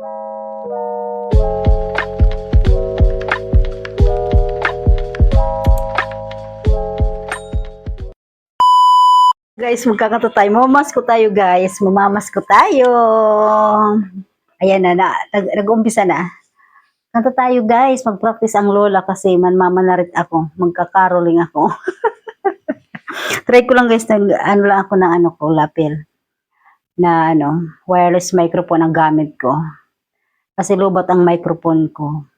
Guys, magkakato tayo. Mamas ko tayo, guys. Mamamas ko tayo. Ayan na, na nag-umpisa na. Kanta tayo, guys. Mag-practice ang lola kasi manmamanarit ako. Magkakaroling ako. Try ko lang, guys. Nag, ano lang ako ng ano ko, lapel. Na, ano, wireless microphone ang gamit ko. Kasi lubot ang microphone ko.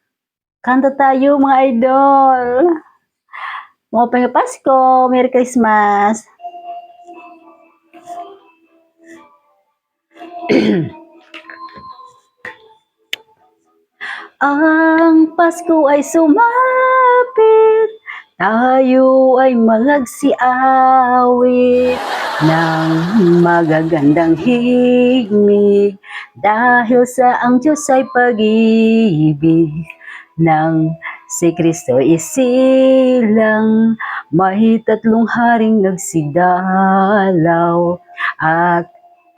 Kanta tayo mga idol. Mga Pasko, Merry Christmas. Ang Pasko ay sumapit, tayo ay magsiawit ng magagandang higmig dahil sa ang Diyos ay pag-ibig ng si Kristo isilang may tatlong haring nagsidalaw at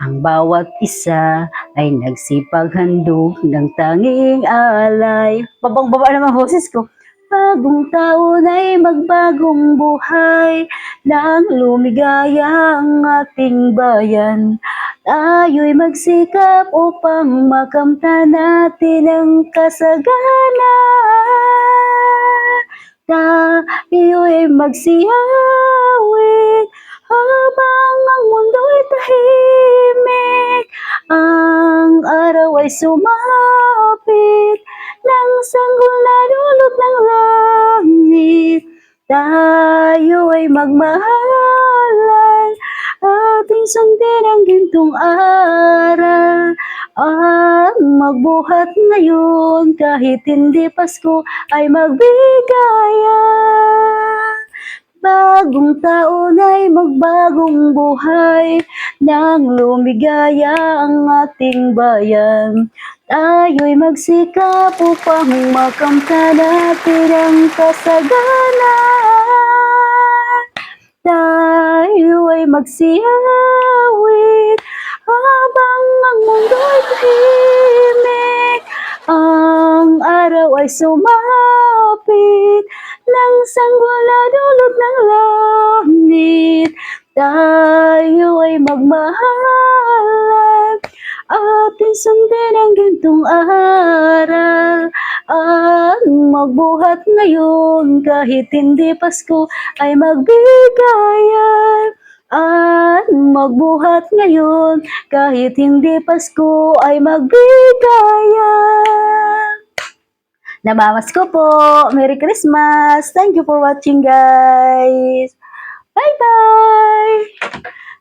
ang bawat isa ay nagsipaghandog ng tanging alay. Babang baba naman boses ko. Bagong taon ay magbagong buhay nang lumigaya ang ating bayan. Tayo'y magsikap upang makamta natin ang kasagana. Tayo'y magsiyawit habang ang mundo'y tahimik. Ang araw ay sumapit ng sanggol na dulot ng langit. Tayo ay magmahalan ating sundin ang gintong araw at magbuhat ngayon kahit hindi Pasko ay magbigayan. Bagong taon ay magbagong buhay nang lumigaya ang ating bayan. Tayo'y magsikap upang makamta natin ang kasaganan. Tayo ay magsiyawit habang ang mundo'y tahimik. Ang araw ay sumapit ng sanggol na dulot ng langit. Tayo ay magmahalan ating sundin ang gintong aral at magbuhat ngayon kahit hindi Pasko ay magbigayan magbuhat ngayon kahit hindi Pasko ay magbigayan Namamas ko po. Merry Christmas. Thank you for watching, guys. Bye-bye.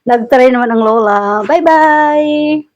Nagtry naman ang Lola. Bye-bye.